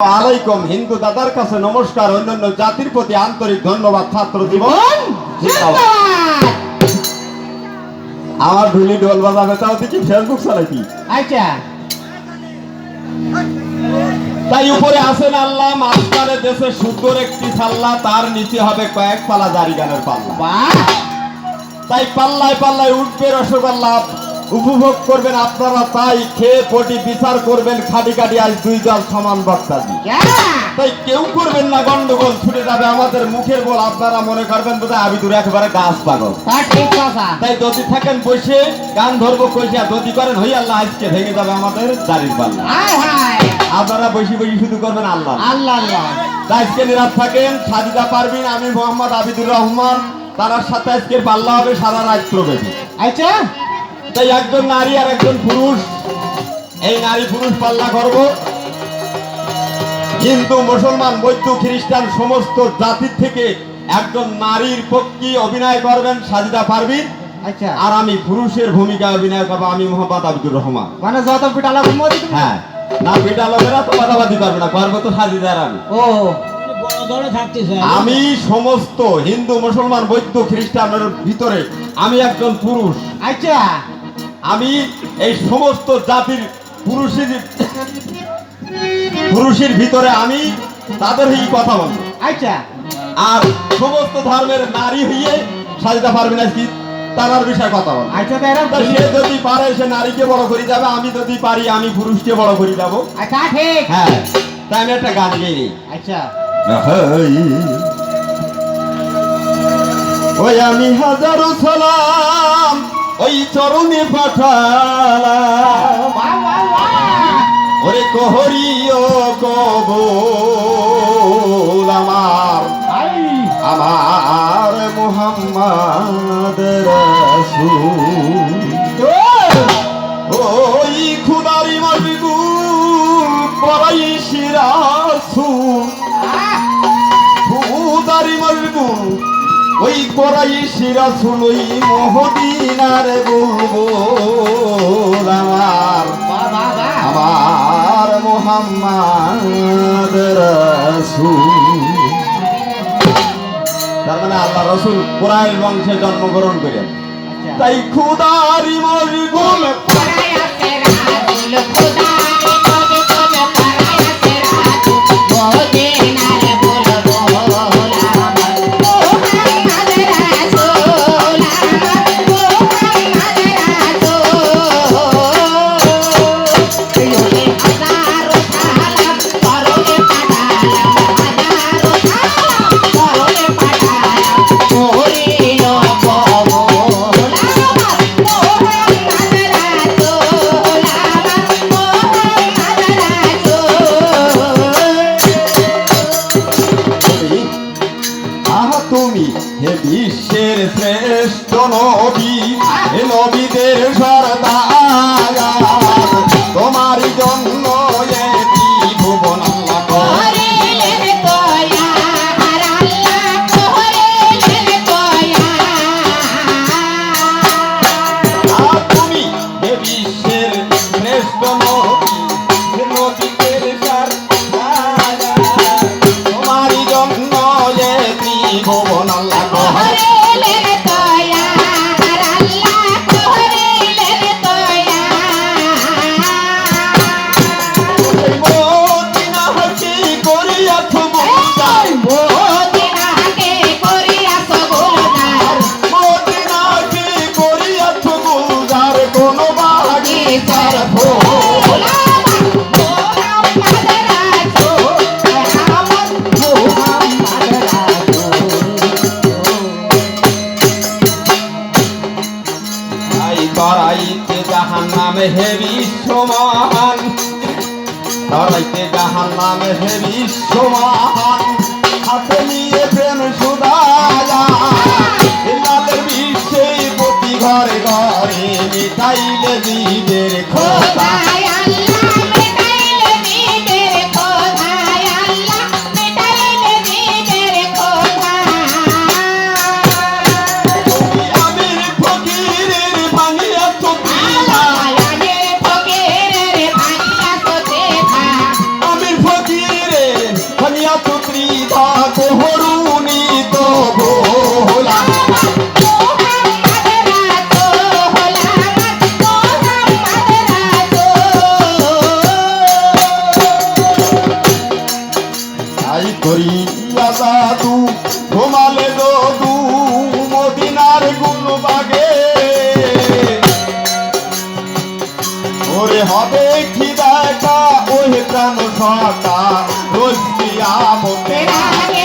আলাইকুম হিন্দু দাদার কাছে নমস্কার অন্যান্য জাতির প্রতি আন্তরিক ধন্যবাদ ছাত্র জীবন। আমার ঢুলি ঢোল বাজাবে তাও দেখি ফেসবুক চালাইতি। আচ্ছা। তাই উপরে আছেন আল্লাহ মাঝখানে দেশে সুন্দর একটি সাল্লা তার নিচে হবে কয়েক পালা জারি গানের পাল্লা তাই পাল্লায় পাল্লায় উঠবে রসগোল্লা উপভোগ করবেন আপনারা তাই খেয়ে পটি বিচার করবেন খাটি খাটি আজ দুই জল সমান বক্তাজি তাই কেউ করবেন না গন্ডগোল ছুটে যাবে আমাদের মুখের বল আপনারা মনে করবেন বোধহয় আমি দূরে একেবারে গাছ পাগল। তাই যদি থাকেন বসে গান ধরবো কইসা যদি করেন হই আল্লাহ আজকে ভেঙে যাবে আমাদের দাড়ির পাল্লা। আপনারা বসে বসে শুধু করবেন আল্লাহ। আল্লাহ আল্লাহ। আজকে নিরাপ থাকেন সাজিদা পারবিন আমি মোহাম্মদ আবিদুর রহমান তার সাথে আজকে পাল্লা হবে সারা রাত প্রবেশী। আচ্ছা? তাই একজন নারী আর একজন পুরুষ এই নারী পুরুষ পাল্লা করব। হিন্দু মুসলমান বৌদ্ধ খ্রিস্টান সমস্ত জাতির থেকে একজন নারীর পক্ষে অভিনয় করবেন সাজিদা পারবিন আচ্ছা। আর আমি পুরুষের ভূমিকা অভিনয় করব আমি মোহাম্মদ আব্দুর রহমান। মানে যত পিটালা হ্যাঁ। না বেটা লোকেরা তো বাধাবাদি পারবে না পারব তো সাজিদার আমি। ও। আমি সমস্ত হিন্দু মুসলমান বৌদ্ধ খ্রিস্টানের ভিতরে আমি একজন পুরুষ। আচ্ছা। আমি এই সমস্ত জাতির পুরুষের পুরুষের ভিতরে আমি তাদের এই কথা বলব। আচ্ছা। আর সমস্ত ধর্মের নারী হইয়ে সাজিতে পারবে না কি তার বিষয়ে কথা বলব। আচ্ছা সে যদি পারে সে নারীকে বড় করে যাবে আমি যদি পারি আমি পুরুষকে বড় করে যাব। আচ্ছা ঠিক হ্যাঁ তাই আমি একটা গান গেয়ে নিই। আচ্ছা। ওই আমি হাজারো সালাম ওই চরণে বাহ ওরে কোহরিও কবুল আমার আমার মোহাম্মদ রাসূল। ওই খুদারি করাই শিরাসুল ওই করাই শিরাসুল ওই মহদিনার বুলবুল আমার। আমার মোহাম্মদ রসুল। তার মানে আল্লাহ রসুল কোরআন বংশে জন্মগ্রহণ করেন। আচ্ছা। তাই খুদারি মজগুল পরায়া নবী নবীদের সরদার। তোমার জন্য এটি করাইতে জাহান নামে হে সমান হাতে নিয়ে প্রেম সুদায়া। লালের বিশ্বে প্রতি ঘরে ঘরে মিটাইলে জীবের খোদা। হবে খিদাটা ওই প্রাণ ছটা রোজ দিয়া আগে